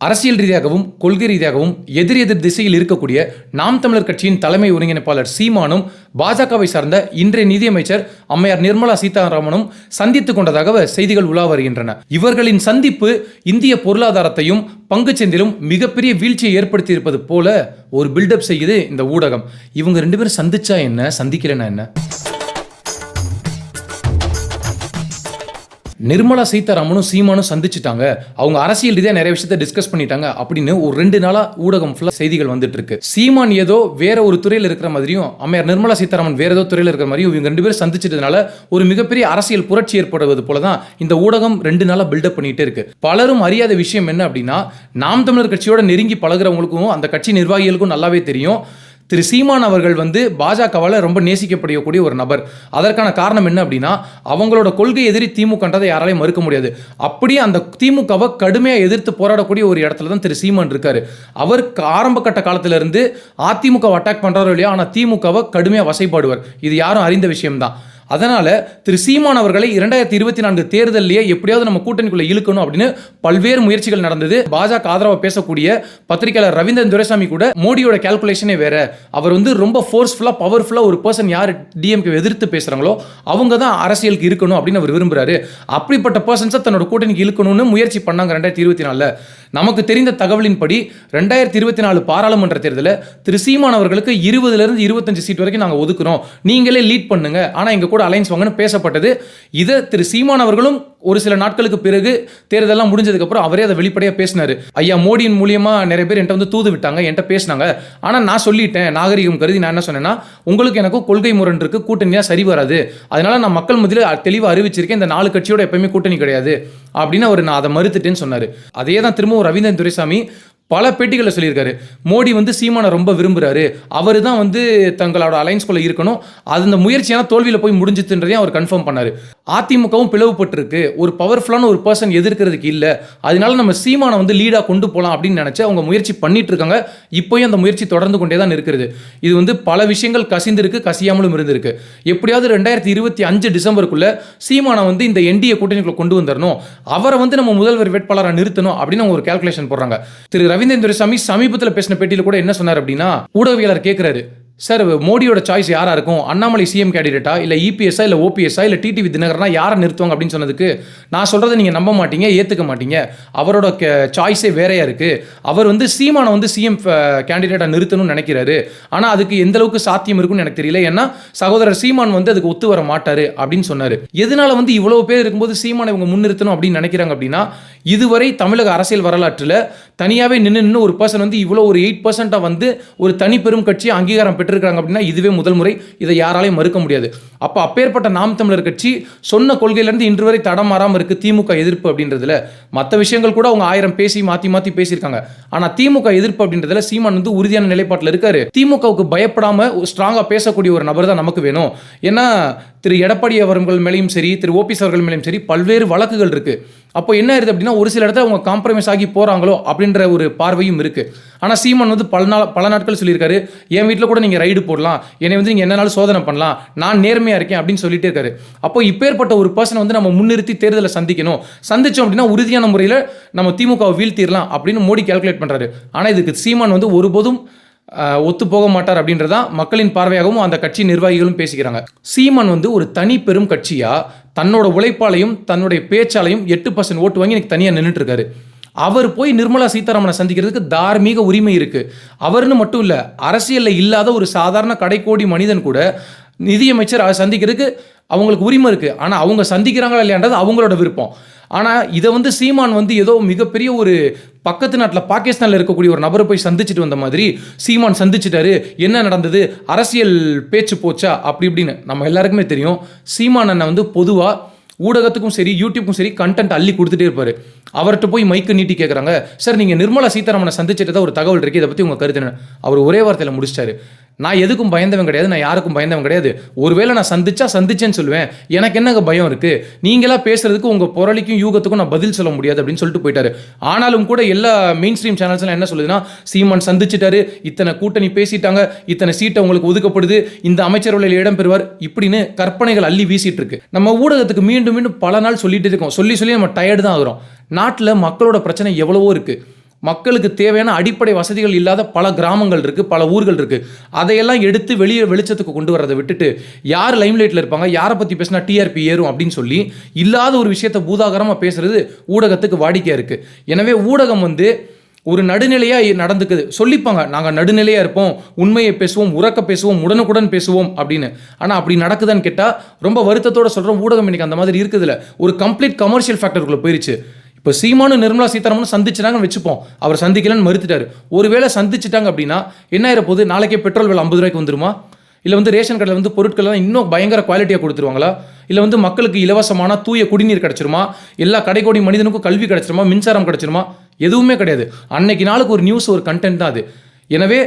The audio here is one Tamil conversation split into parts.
அரசியல் ரீதியாகவும் கொள்கை ரீதியாகவும் எதிர் எதிர் திசையில் இருக்கக்கூடிய நாம் தமிழர் கட்சியின் தலைமை ஒருங்கிணைப்பாளர் சீமானும் பாஜகவை சார்ந்த இன்றைய நிதியமைச்சர் அம்மையார் நிர்மலா சீதாராமனும் சந்தித்துக் கொண்டதாக செய்திகள் உலா வருகின்றன. இவர்களின் சந்திப்பு இந்திய பொருளாதாரத்தையும் பங்குச்சந்தையிலும் மிகப்பெரிய வீழ்ச்சியை ஏற்படுத்தியிருப்பது போல ஒரு பில்டப் செய்யுது இந்த ஊடகம். இவங்க ரெண்டு பேரும் சந்திச்சா என்ன? சந்திக்கலன்னா என்ன? நிர்மலா சீதாராமனும் சீமானும் சந்திச்சுட்டாங்க. அவங்க அரசியல் ரீதியாக நிறைய விஷயத்தை டிஸ்கஸ் பண்ணிட்டாங்க. அப்படின்னு ஒரு ரெண்டு நாளா ஊடகம் ஃபுல்லாக செய்திகள் வந்துட்டு இருக்கு. சீமான் ஏதோ வேற ஒரு துறையில் இருக்கிற மாதிரியும் அம்மையார் நிர்மலா சீதாராமன் வேற ஏதோ துறையில் இருக்கிற மாதிரியும் இவங்க ரெண்டு பேரும் சந்திச்சதுனால ஒரு மிகப்பெரிய அரசியல் புரட்சி ஏற்படுவது போல தான் இந்த ஊடகம் ரெண்டு நாளாக பில்டப் பண்ணிட்டே இருக்கு. பலரும் அறியாத விஷயம் என்ன அப்படின்னா நாம் தமிழர் கட்சியோட நெருங்கி பழகுறவங்களுக்கும் அந்த கட்சி நிர்வாகிகளுக்கும் நல்லாவே தெரியும். திரு சீமான் அவர்கள் வந்து பாஜகவால் ரொம்ப நேசிக்கப்படக்கூடிய ஒரு நபர். அதற்கான காரணம் என்ன அப்படின்னா அவங்களோட கொள்கை எதிரி திமுகன்றதை யாராலையும் மறுக்க முடியாது. அப்படியே அந்த திமுகவை கடுமையாக எதிர்த்து போராடக்கூடிய ஒரு இடத்துல தான் திரு சீமான் இருக்காரு. அவர் ஆரம்ப கட்ட காலத்திலிருந்து அதிமுகவை அதிமுக அட்டாக் பண்ணுறாரோ இல்லையா ஆனால் திமுகவை கடுமையாக வசைப்பாடுவார். இது யாரும் அறிந்த விஷயம்தான். அதனால் திரு சீமான் அவர்களை இரண்டாயிரத்தி இருபத்தி நான்கு தேர்தலிலேயே எப்படியாவது நம்ம கூட்டணிக்குள்ளே இழுக்கணும் அப்படின்னு பல்வேறு முயற்சிகள் நடந்தது. பாஜக ஆதரவாக பேசக்கூடிய பத்திரிகையாளர் ரவீந்திரன் துரைசாமி கூட மோடியோட கால்குலேஷனே வேற. அவர் வந்து ரொம்ப ஃபோர்ஸ்ஃபுல்லாக பவர்ஃபுல்லாக ஒரு பர்சன் யார் டிஎம்கே எதிர்த்து பேசுகிறாங்களோ அவங்க தான் அரசியலுக்கு இருக்கணும் அப்படின்னு அவர் விரும்புகிறாரு அப்படிப்பட்ட பர்சன்ஸை தன்னோட கூட்டணிக்கு இழுக்கணும்னு முயற்சி பண்ணாங்க ரெண்டாயிரத்தி இருபத்தி நாலில். நமக்கு தெரிந்த தகவலின்படி ரெண்டாயிரத்தி இருபத்தி நாலு பாராளுமன்ற தேர்தலில் திரு சீமான் அவர்களுக்கு இருபதுலேருந்து இருபத்தஞ்சு சீட் வரைக்கும் நாங்கள் ஒதுக்குறோம். நீங்களே லீட் பண்ணுங்க. ஆனால் எங்கள் கூட அலைன்ஸ் வாங்கன்னு பேசப்பட்டது. இதை திரு சீமான் அவர்களும் ஒரு சில நாட்களுக்கு பிறகு தேர்தலாம் முடிஞ்சதுக்கப்புறம் அவரே அதை வெளிப்படையாக பேசினார். ஐயா மோடியின் மூலியமாக நிறைய பேர் என்கிட்ட வந்து தூது விட்டாங்க என்கிட்ட பேசினாங்க. ஆனால் நான் சொல்லிட்டேன் நாகரிகம் கருதி நான் என்ன சொன்னேன்னா உங்களுக்கு எனக்கும் கொள்கை முரண் இருக்கு கூட்டணியாக சரி வராது. அதனால நான் மக்கள் மத்தியில் தெளிவாக அறிவிச்சிருக்கேன் இந்த நாலு கட்சியோட எப்பயுமே கூட்டணி கிடையாது. அப்படின்னு அவர் நான் அதை மறுத்துட்டேன்னு சொன்னார். அதே தான் திரும்பவும் ரவீந்திரன் துரைசாமி பல பேட்டிகளில் சொல்லியிருக்காரு. மோடி வந்து சீமானை ரொம்ப விரும்புகிறாரு அவர் தான் வந்து தங்களோட அலைன்ஸ்குள்ளே இருக்கணும். அது அந்த முயற்சியான தோல்வியில் போய் முடிஞ்சுதுன்றதையும் அவர் கன்ஃபார்ம் பண்ணாரு. அதிமுகவும் பிளவுபட்டிருக்கு. ஒரு பவர்ஃபுல்லான ஒரு பர்சன் எதிர்க்கிறதுக்கு இல்லை. அதனால நம்ம சீமானை வந்து லீடாக கொண்டு போகலாம் அப்படின்னு நினச்சி அவங்க முயற்சி பண்ணிட்டு இருக்காங்க. இப்போயும் அந்த முயற்சி தொடர்ந்து கொண்டே தான் இருக்கிறது இது வந்து பல விஷயங்கள் கசிந்திருக்கு கசியாமலும் இருந்திருக்கு. எப்படியாவது ரெண்டாயிரத்தி இருபத்தி அஞ்சு டிசம்பருக்குள்ளே சீமானை வந்து இந்த என்டிஏ கூட்டணிக்குள்ளே கொண்டு வந்துடணும் அவரை வந்து நம்ம முதல்வர் வேட்பாளராக நிறுத்தணும் அப்படின்னு அவங்க ஒரு கால்குலேஷன் போடுறாங்க. திரு ரவீந்திரன் துரைசாமி சமீபத்தில் பேசின பேட்டியில் கூட என்ன சொன்னார் அப்படின்னா ஊடகவியலாளர் கேட்குறாரு சார் மோடியோட சாய்ஸ் யாராக இருக்கும் அண்ணாமலை சிஎம் கேண்டிடேட்டா இல்லை இபிஎஸ்ஸா இல்லை ஓபிஎஸ்ஸா இல்லை டிடிவி தினகரனா? யாரை நிறுத்துவாங்க அப்படின்னு சொன்னதுக்கு நான் சொல்கிறத நீங்கள் நம்ப மாட்டீங்க ஏற்றுக்க மாட்டீங்க. அவரோட சாய்ஸே வேறையாக இருக்குது அவர் வந்து சீமானை வந்து சிஎம் கேண்டிடேட்டாக நிறுத்தணும்னு நினைக்கிறாரு. ஆனால் அதுக்கு எந்த அளவுக்கு சாத்தியம் இருக்குன்னு எனக்கு தெரியல. ஏன்னா சகோதரர் சீமான் வந்து அதுக்கு ஒத்து வர மாட்டார் அப்படின்னு சொன்னார். எதனால வந்து இவ்வளோ பேர் இருக்கும்போது சீமானை இவங்க முன்னிறுத்தணும் அப்படின்னு நினைக்கிறாங்க அப்படின்னா இதுவரை தமிழக அரசியல் வரலாற்றில் தனியாகவே நின்று நின்று ஒரு பர்சன் வந்து இவ்வளோ ஒரு எயிட் பர்சன்ட்டாக வந்து ஒரு தனி பெரும் கட்சி அங்கீகாரம் பெற்றிருக்காங்க அப்படின்னா இதுவே முதல் முறை. இதை யாராலையும் மறுக்க முடியாது. அப்போ அப்பேற்பட்ட நாம் தமிழர் கட்சி சொன்ன கொள்கையிலேருந்து இன்று வரை தடம் மாறாமல் இருக்குது திமுக எதிர்ப்பு அப்படின்றதுல. மற்ற விஷயங்கள் கூட அவங்க ஆயிரம் பேசி மாற்றி மாற்றி பேசியிருக்காங்க. ஆனால் திமுக எதிர்ப்பு அப்படின்றதுல சீமான் வந்து உறுதியான நிலைப்பாட்டில் இருக்காரு. திமுகவுக்கு பயப்படாமல் ஸ்ட்ராங்காக பேசக்கூடிய ஒரு நபர் தான் நமக்கு வேணும். ஏன்னா திரு எடப்பாடி அவர்கள் மேலேயும் சரி திரு ஓபிஎஸ் அவர்கள் மேலேயும் சரி பல்வேறு வழக்குகள் இருக்குது அப்போ என்ன ஆயிருது அப்படின்னா ஒரு சில இடத்துல அவங்க காம்ப்ரமைஸ் ஆகி போகிறாங்களோ அப்படின்ற ஒரு பார்வையும் இருக்குது ஆனால் சீமான் வந்து பல நாள் பல நாட்கள் சொல்லியிருக்காரு என் வீட்டில் கூட நீங்கள் ரைடு போடலாம். என்னை வந்து நீங்கள் என்னனாலும் சோதனை பண்ணலாம். நான் நேர்மையாக இருக்கேன் அப்படின்னு சொல்லிட்டே இருக்காரு. அப்போ இப்பேற்பட்ட ஒரு பர்சனை வந்து நம்ம முன்னிறுத்தி தேர்தலை சந்திக்கணும். சந்திச்சோம் அப்படின்னா உறுதியான முறையில் நம்ம திமுகவை வீழ்த்திடலாம் அப்படின்னு மோடி கால்குலேட் பண்ணுறாரு ஆனால் இதுக்கு சீமான் வந்து ஒருபோதும் ஒத்து போக மாட்டார் அப்படின்றதா மக்களின் பார்வையாகவும் அந்த கட்சி நிர்வாகிகளும் பேசிக்கிறாங்க. சீமான் வந்து ஒரு தனி பெரும் கட்சியாக தன்னோட உழைப்பாலையும் தன்னுடைய பேச்சாலையும் எட்டு பர்சன்ட் ஓட்டு வாங்கி எனக்கு தனியாக நின்றுட்டு இருக்காரு. அவர் போய் நிர்மலா சீதாராமனை சந்திக்கிறதுக்கு தார்மீக உரிமை இருக்கு. அவர்னு மட்டும் இல்லை அரசியலில் இல்லாத ஒரு சாதாரண கடைக்கோடி மனிதன் கூட நிதியமைச்சர் அதை சந்திக்கிறதுக்கு அவங்களுக்கு உரிமை இருக்குது ஆனால் அவங்க சந்திக்கிறாங்களா இல்லையான்றது அவங்களோட விருப்பம். ஆனால் இதை வந்து சீமான் வந்து ஏதோ மிகப்பெரிய ஒரு பக்கத்து நாட்டில் பாகிஸ்தானில் இருக்கக்கூடிய ஒரு நபரை போய் சந்திச்சுட்டு வந்த மாதிரி சீமான் சந்திச்சிட்டாரு. என்ன நடந்தது? அரசியல் பேச்சு போச்சா? அப்படி இப்படின்னு நம்ம எல்லாருக்குமே தெரியும். சீமான் அண்ணன் வந்து பொதுவாக ஊடகத்துக்கும் சரி யூடியூப்க்கும் சரி கண்டென்ட் அள்ளி கொடுத்துட்டே இருப்பார். அவர்கிட்ட போய் மைக்கு நீட்டி கேட்குறாங்க சார் நீங்கள் நிர்மலா சீதாராமனை சந்திச்சிட்டு தான் ஒரு தகவல் இருக்குது இதை பற்றி உங்கள் கருத்து என்ன? அவர் ஒரே வார்த்தையில் முடிச்சிட்டாரு. நான் எதுக்கும் பயந்தவன் கிடையாது நான் யாருக்கும் பயந்தவன் கிடையாது. ஒருவேளை நான் சந்திச்சா சந்திச்சேன்னு சொல்லுவேன். எனக்கு என்னங்க பயம் இருக்கு? நீங்களா பேசுறதுக்கு உங்க பொருளிக்கும் யூகத்துக்கும் நான் பதில் சொல்ல முடியாது அப்படின்னு சொல்லிட்டு போயிட்டாரு. ஆனாலும் கூட எல்லா மெயின் ஸ்ட்ரீம் சேனல்ஸ்லாம் என்ன சொல்லுதுன்னா சீமான் சந்திச்சிட்டாரு இத்தனை கூட்டணி பேசிட்டாங்க இத்தனை சீட்டை உங்களுக்கு ஒதுக்கப்படுது இந்த அமைச்சரவையில் இடம் பெறுவார் இப்படின்னு கற்பனைகள் அள்ளி வீசிட்டு இருக்கு. நம்ம ஊடகத்துக்கு மீண்டும் மீண்டும் பல நாள் சொல்லிட்டு இருக்கோம். சொல்லி சொல்லி நம்ம டயர்டு தான் ஆகுறோம். நாட்டில் மக்களோட பிரச்சனை எவ்வளவோ இருக்குது மக்களுக்கு தேவையான அடிப்படை வசதிகள் இல்லாத பல கிராமங்கள் இருக்குது பல ஊர்கள் இருக்குது அதையெல்லாம் எடுத்து வெளியே வெளிச்சத்துக்கு கொண்டு வரதை விட்டுட்டு யார் லைம்லைட்டில் இருப்பாங்க யாரை பற்றி பேசினா டிஆர்பி ஏறும் அப்படின்னு சொல்லி இல்லாத ஒரு விஷயத்தை பூதாகரமாக பேசுறது ஊடகத்துக்கு வாடிக்கையாக இருக்குது எனவே ஊடகம் வந்து ஒரு நடுநிலையாக நடந்துக்குது. சொல்லிப்பாங்க நாங்கள் நடுநிலையாக இருப்போம் உண்மையை பேசுவோம் உறக்க பேசுவோம் உடனுக்குடன் பேசுவோம் அப்படின்னு. ஆனால் அப்படி நடக்குதான்னு கேட்டால் ரொம்ப வருத்தத்தோட சொல்கிறோம் ஊடகம் இன்னைக்கு அந்த மாதிரி இருக்குதுல்ல. ஒரு கம்ப்ளீட் கமர்ஷியல் ஃபேக்டருக்குள்ளே போயிருச்சு. இப்போ சீமானும் நிர்மலா சீதாராமனும் சந்திச்சிட்டாங்கன்னு வச்சுப்போம். அவர் சந்திக்கலன்னு மறுத்துட்டாரு. ஒருவேளை சந்திச்சிட்டாங்க அப்படின்னா என்ன ஆயிர போகுது நாளைக்கே பெட்ரோல் விலை ஐம்பது ரூபாய்க்கு வந்துருமா? இல்லை வந்து ரேஷன் கடையில் வந்து பொருட்கள்லாம் இன்னும் பயங்கர குவாலிட்டியாக கொடுத்துருவாங்களா? இல்லை வந்து மக்களுக்கு இலவசமான தூய குடிநீர் கிடச்சிருமா? எல்லா கடைக்கோடி மனிதனுக்கும் கல்வி கிடச்சிருமா? மின்சாரம் கிடச்சிருமா? எதுவுமே கிடையாது. அன்னைக்கு நாளுக்கு ஒரு நியூஸ் ஒரு கண்டென்ட் தான் அது. எனவே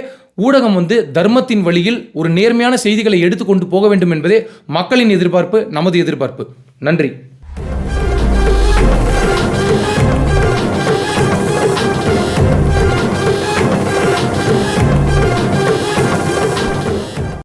ஊடகம் வந்து தர்மத்தின் வழியில் ஒரு நேர்மையான செய்திகளை எடுத்துக்கொண்டு போக வேண்டும் என்பதே மக்களின் எதிர்பார்ப்பு நமது எதிர்பார்ப்பு. நன்றி.